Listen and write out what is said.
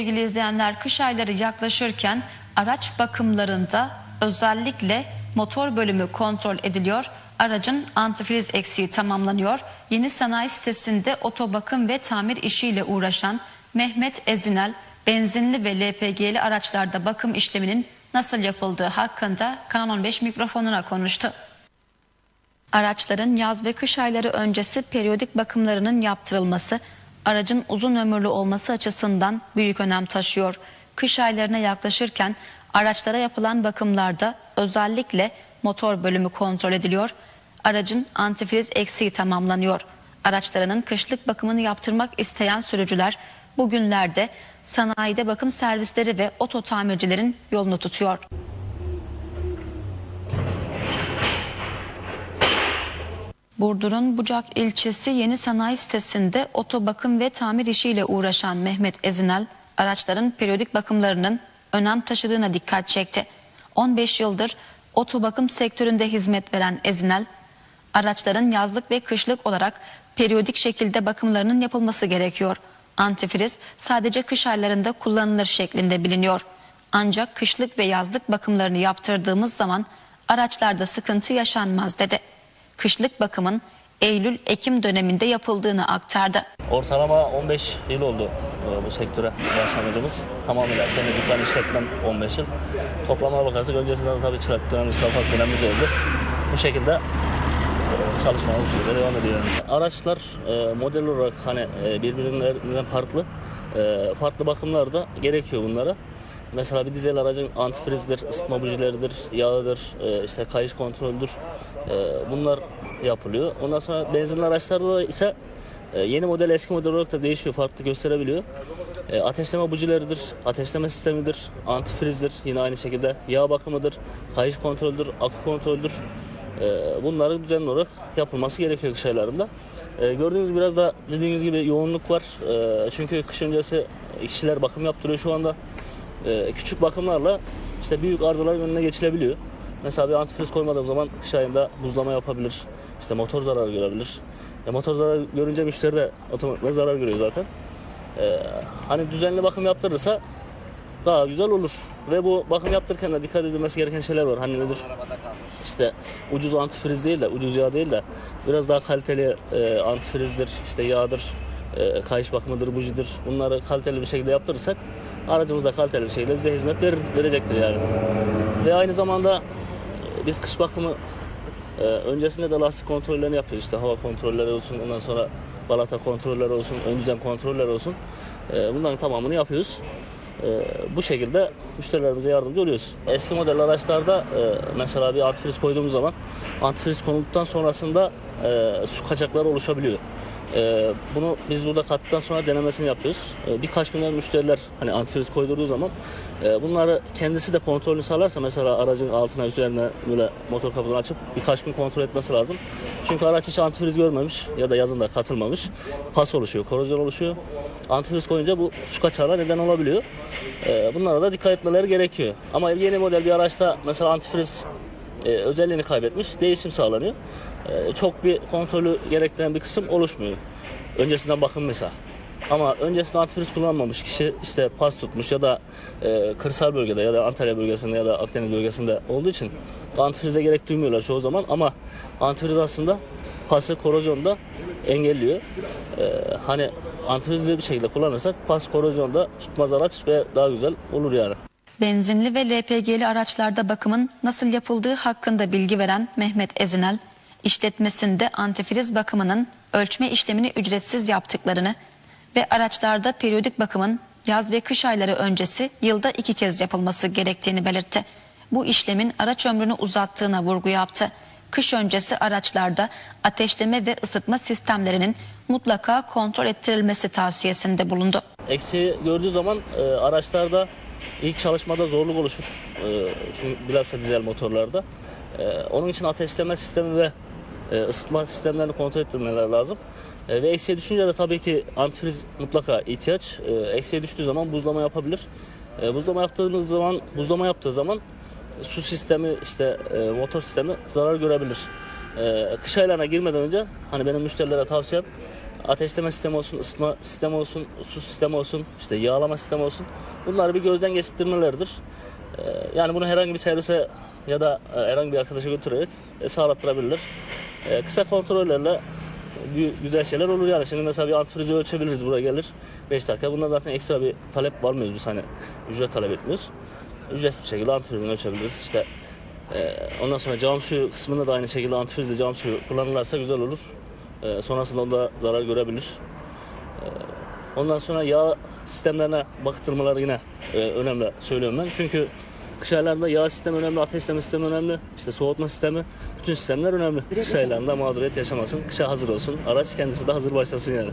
Sevgili izleyenler kış ayları yaklaşırken araç bakımlarında özellikle motor bölümü kontrol ediliyor. Aracın antifriz eksiği tamamlanıyor. Yeni sanayi sitesinde otobakım ve tamir işiyle uğraşan Mehmet Ezinel benzinli ve LPG'li araçlarda bakım işleminin nasıl yapıldığı hakkında Kanal 15 mikrofonuna konuştu. Araçların yaz ve kış ayları öncesi periyodik bakımlarının yaptırılması aracın uzun ömürlü olması açısından büyük önem taşıyor. Kış aylarına yaklaşırken araçlara yapılan bakımlarda özellikle motor bölümü kontrol ediliyor. Aracın antifriz eksiği tamamlanıyor. Araçlarının kışlık bakımını yaptırmak isteyen sürücüler bugünlerde sanayide bakım servisleri ve oto tamircilerin yolunu tutuyor. Burdur'un Bucak ilçesi Yeni Sanayi sitesinde otobakım ve tamir işiyle uğraşan Mehmet Ezinel, araçların periyodik bakımlarının önem taşıdığına dikkat çekti. 15 yıldır otobakım sektöründe hizmet veren Ezinel, araçların yazlık ve kışlık olarak periyodik şekilde bakımlarının yapılması gerekiyor. Antifriz sadece kış aylarında kullanılır şeklinde biliniyor. Ancak kışlık ve yazlık bakımlarını yaptırdığımız zaman araçlarda sıkıntı yaşanmaz dedi kışlık bakımın Eylül-Ekim döneminde yapıldığını aktardı. Ortalama 15 yıl oldu e, bu sektöre başlamacımız. Tamamıyla kendi dükkan işletmem 15 yıl. Toplamaya bakarsak öncesinden de tabii çırak dönemimiz, kapak dönemimiz oldu. Bu şekilde e, çalışmamız burada devam ediyor. Araçlar e, model olarak hani birbirinden farklı. Farklı bakımlar da gerekiyor bunlara. Mesela bir dizel aracın antifrizdir, ısıtma bujileridir, yağıdır, işte kayış kontrolüdür. E, bunlar yapılıyor. Ondan sonra benzinli araçlarda da ise e, yeni model eski model olarak da değişiyor, farklı gösterebiliyor. E, ateşleme bujileridir, ateşleme sistemidir, antifrizdir yine aynı şekilde. Yağ bakımıdır, kayış kontrolüdür, akü kontrolüdür. E, bunların düzenli olarak yapılması gerekiyor kış aylarında. Gördüğünüz biraz da dediğiniz gibi yoğunluk var. Çünkü kış öncesi işçiler bakım yaptırıyor şu anda. Küçük bakımlarla işte büyük arızaların önüne geçilebiliyor. Mesela bir antifriz koymadığım zaman kış ayında buzlama yapabilir. İşte motor zarar görebilir. E, motor zarar görünce müşteri de otomatikman zarar görüyor zaten. E, hani düzenli bakım yaptırırsa daha güzel olur. Ve bu bakım yaptırırken de dikkat edilmesi gereken şeyler var. Hani nedir? İşte ucuz antifriz değil de, ucuz yağ değil de biraz daha kaliteli e, antifrizdir, işte yağdır, e, kayış bakımıdır, bujidir. Bunları kaliteli bir şekilde yaptırırsak aracımız da kaliteli bir şekilde bize hizmet verir, verecektir yani. Ve aynı zamanda biz kış bakımı e, öncesinde de lastik kontrollerini yapıyoruz. İşte hava kontrolleri olsun, ondan sonra balata kontrolleri olsun, ön düzen kontrolleri olsun. E, bunların tamamını yapıyoruz. E, bu şekilde müşterilerimize yardımcı oluyoruz. Eski model araçlarda e, mesela bir antifriz koyduğumuz zaman antifriz konulduktan sonrasında e, su kaçakları oluşabiliyor. E, bunu biz burada kattıktan sonra denemesini yapıyoruz. E, birkaç günden müşteriler hani antifriz koydurduğu zaman e, bunları kendisi de kontrolünü sağlarsa mesela aracın altına üzerine böyle motor kapılarını açıp birkaç gün kontrol etmesi lazım. Çünkü araç hiç antifriz görmemiş ya da yazında katılmamış. Pas oluşuyor, korozyon oluşuyor. Antifriz koyunca bu su kaçağına neden olabiliyor. E, bunlara da dikkat etmeleri gerekiyor. Ama yeni model bir araçta mesela antifriz e, özelliğini kaybetmiş, değişim sağlanıyor. E, çok bir kontrolü gerektiren bir kısım oluşmuyor. Öncesinden bakın mesela. Ama öncesinde antifriz kullanmamış kişi işte pas tutmuş ya da e, kırsal bölgede ya da Antalya bölgesinde ya da Akdeniz bölgesinde olduğu için antifrize gerek duymuyorlar çoğu zaman ama antifriz aslında pası korozyonu da engelliyor. E, hani antifrizli bir şekilde kullanırsak pas korozyonda tutmaz araç ve daha güzel olur yani. Benzinli ve LPG'li araçlarda bakımın nasıl yapıldığı hakkında bilgi veren Mehmet Ezinel, işletmesinde antifriz bakımının ölçme işlemini ücretsiz yaptıklarını ve araçlarda periyodik bakımın yaz ve kış ayları öncesi yılda iki kez yapılması gerektiğini belirtti. Bu işlemin araç ömrünü uzattığına vurgu yaptı. Kış öncesi araçlarda ateşleme ve ısıtma sistemlerinin mutlaka kontrol ettirilmesi tavsiyesinde bulundu. Eksiği gördüğü zaman e, araçlarda ilk çalışmada zorluk oluşur. E, çünkü bilhassa dizel motorlarda. E, onun için ateşleme sistemi ve e, ısıtma sistemlerini kontrol ettirmeler lazım. Ve eksiğe düşünce de tabii ki antifriz mutlaka ihtiyaç. E, eksiğe düştüğü zaman buzlama yapabilir. Buzlama yaptığımız zaman, buzlama yaptığı zaman su sistemi işte motor sistemi zarar görebilir. Kış aylarına girmeden önce hani benim müşterilere tavsiyem ateşleme sistemi olsun, ısıtma sistemi olsun, su sistemi olsun, işte yağlama sistemi olsun. Bunları bir gözden geçirmeleridir. Ee, Yani bunu herhangi bir servise ya da e, herhangi bir arkadaşa götürerek e, sağlattırabilirler. E, Kısa kontrollerle gü- güzel şeyler olur yani. Şimdi mesela bir antifrizi ölçebiliriz buraya gelir 5 dakika. Bunda zaten ekstra bir talep var mıyız biz hani ücret talep etmiyoruz. Ücretsiz bir şekilde antifrizini ölçebiliriz. İşte e, ondan sonra cam suyu kısmında da aynı şekilde antifrizle cam suyu kullanırlarsa güzel olur. E, sonrasında onda zarar görebilir. E, ondan sonra yağ sistemlerine baktırmaları yine e, önemli söylüyorum ben. Çünkü kış aylarında yağ sistemi önemli, ateşleme sistemi önemli, işte soğutma sistemi, bütün sistemler önemli. Kış aylarında mağduriyet yaşamasın, kışa hazır olsun, araç kendisi de hazır başlasın yani.